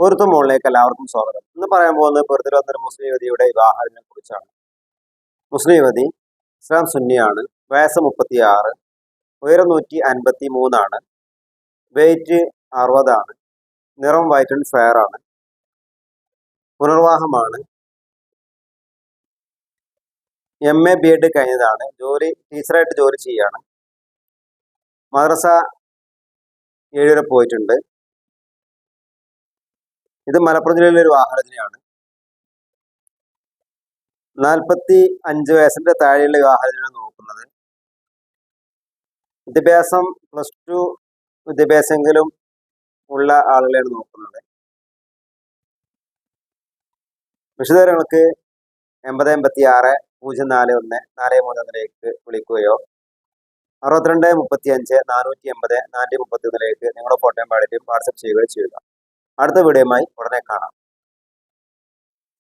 പൊരുത്തം മുകളിലേക്ക് എല്ലാവർക്കും സ്വാഗതം. ഇന്ന് പറയാൻ പോകുന്നത് പൊരുത്തിരുവന്നൊരു മുസ്ലിം യുവതിയുടെ വിവാഹത്തിനെ കുറിച്ചാണ് മുസ്ലിം യുവതി ഇസ്ലാം സുന്നിയാണ്. വയസ്സ് മുപ്പത്തി ആറ് ഉയരം നൂറ്റി അൻപത്തി മൂന്നാണ് വെയിറ്റ് അറുപതാണ് നിറം വൈറ്റ് ആൻഡ് ഫെയർ ആണ് പുനർവാഹമാണ് എം എ ബി എഡ് കഴിഞ്ഞതാണ് ജോലി ടീച്ചറായിട്ട് ജോലി ചെയ്യാണ്. മദ്രസ ഏഴുവരെ പോയിട്ടുണ്ട്. ഇത് മലപ്പുറം ജില്ലയിലെ ഒരു വാഹനത്തിനെയാണ്. നാൽപ്പത്തി അഞ്ച് വയസ്സിന്റെ താഴെയുള്ള വിവാഹത്തിനാണ് നോക്കുന്നത്. വിദ്യാഭ്യാസം പ്ലസ് ടു വിദ്യാഭ്യാസമെങ്കിലും ഉള്ള ആളുകളെയാണ് നോക്കുന്നത്. വിശദവിവരങ്ങൾക്ക് എൺപത് എൺപത്തി ആറ് പൂജ്യം നാല് ഒന്ന് നാല് മൂന്ന് ഒന്നിലേക്ക് വിളിക്കുകയോ അറുപത്തിരണ്ട് മുപ്പത്തി അഞ്ച് നാനൂറ്റി എൺപത് നാനൂറ്റി മുപ്പത്തി ഒന്നിലേക്ക് നിങ്ങളുടെ ഫോട്ടോയും പാടിയും വാട്സപ്പ് ചെയ്യുകയോ ചെയ്യുക. അടുത്ത വീഡിയോയുമായി ഉടനെ കാണാം